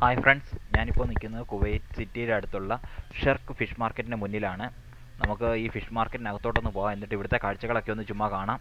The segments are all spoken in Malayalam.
ഹായ് ഫ്രണ്ട്സ് ഞാനിപ്പോൾ നിൽക്കുന്നത് കുവൈറ്റ് സിറ്റിയുടെ അടുത്തുള്ള ഷെർക്ക് ഫിഷ് മാർക്കറ്റിന്റെ മുന്നിലാണ്. നമുക്ക് ഈ ഫിഷ് മാർക്കറ്റിനകത്തോട്ടൊന്ന് പോകാം എന്നിട്ട് ഇവിടുത്തെ കാഴ്ചകളൊക്കെ ഒന്ന് ചുമ്മാ കാണാം.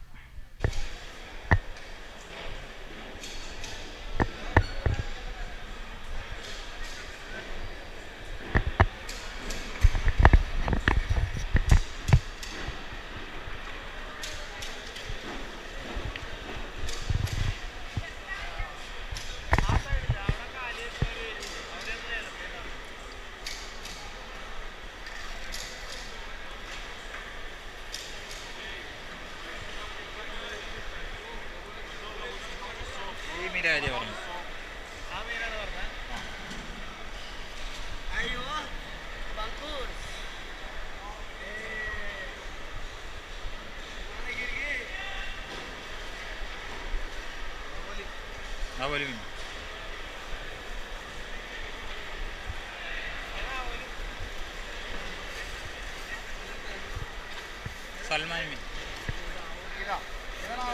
കാര്യം പറഞ്ഞു ആ വലിയ മീൻ സൽമാൻ മീൻ ഇതാ ഇതാ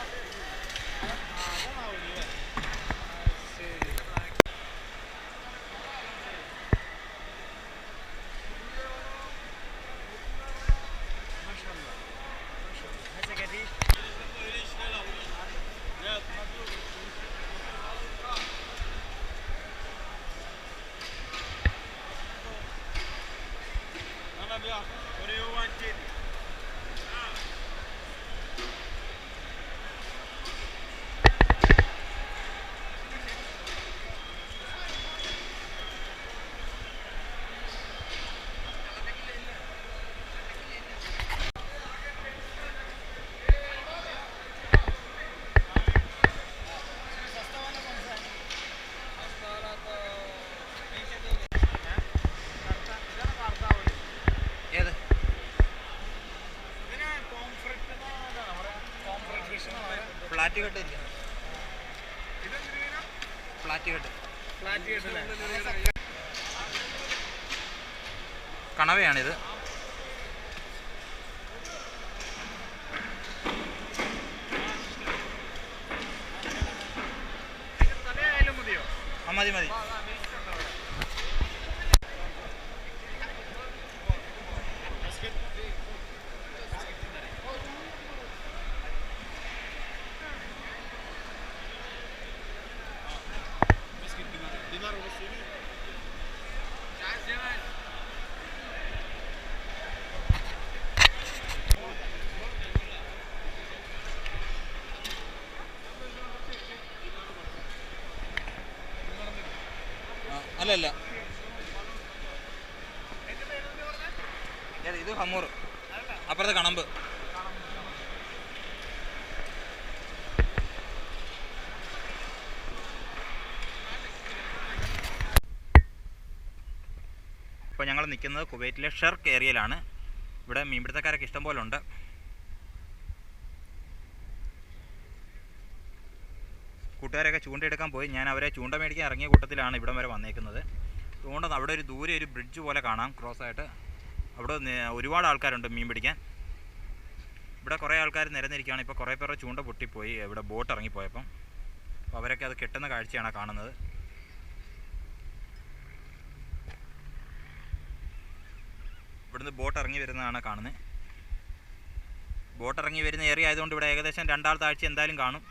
Fabio, what do you want it? Flat കെട്ടില്ല ഇല്ല ഫ്ലാറ്റ് കെട്ട്. കണവയാണിത്. മതി മതി. ആ, അല്ല അല്ല ഏത് ഇത് ഹമ്മൂർ അപ്പുറത്തെ കണമ്പ്. ഇപ്പോൾ ഞങ്ങൾ നിൽക്കുന്നത് കുവൈറ്റിലെ ഷെർക്ക് ഏരിയയിലാണ്. ഇവിടെ മീൻപിടുത്തക്കാരൊക്കെ ഇഷ്ടംപോലെ ഉണ്ട്. കൂട്ടുകാരൊക്കെ ചൂണ്ടയെടുക്കാൻ പോയി. ഞാൻ അവരെ ചൂണ്ട മേടിക്കാൻ ഇറങ്ങിയ കൂട്ടത്തിലാണ് ഇവിടം വരെ വന്നേക്കുന്നത്. അതുകൊണ്ട് അവിടെ ഒരു ദൂരെ ഒരു ബ്രിഡ്ജ് പോലെ കാണാം ക്രോസ് ആയിട്ട്. അവിടെ ഒരുപാട് ആൾക്കാരുണ്ട് മീൻ പിടിക്കാൻ. ഇവിടെ കുറേ ആൾക്കാർ നിരന്നിരിക്കുകയാണ്. ഇപ്പോൾ കുറേ പേരുടെ ചൂണ്ട പൊട്ടിപ്പോയി. ഇവിടെ ബോട്ട് ഇറങ്ങിപ്പോയപ്പം. അപ്പോൾ അവരൊക്കെ അത് കെട്ടുന്ന കാഴ്ചയാണ് കാണുന്നത്. ഇവിടുന്ന് ബോട്ട് ഇറങ്ങി വരുന്നതാണ് കാണുന്നത്. ബോട്ട് ഇറങ്ങി വരുന്ന ഏറിയ ആയതുകൊണ്ട് ഇവിടെ ഏകദേശം രണ്ടാൾ താഴ്ച എന്തായാലും കാണും.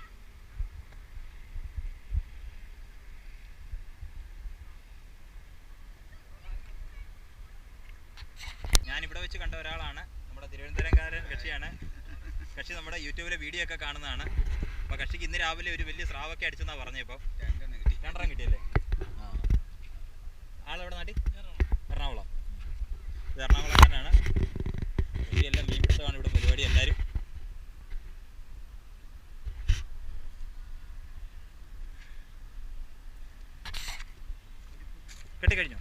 വെച്ച് കണ്ട ഒരാളാണ്. നമ്മുടെ തിരുവനന്തപുരംകാരൻ കക്ഷിയാണ്. കക്ഷി നമ്മുടെ യൂട്യൂബിലെ വീഡിയോ ഒക്കെ കാണുന്നതാണ്. അപ്പോൾ കക്ഷിക്ക് ഇന്ന് രാവിലെ ഒരു വലിയ സ്രാവൊക്കെ അടിച്ചെന്നാണ് പറഞ്ഞപ്പോൾ രണ്ടെണ്ണം കിട്ടിയല്ലേ? ആളെവിടെ നാട്ടി? എറണാകുളം. ഇത് എറണാകുളം തന്നെയാണ് മീൻ പിടുത്തമാണ് ഇവിടെ പരിപാടി എല്ലാവരും കെട്ടിക്കഴിഞ്ഞോ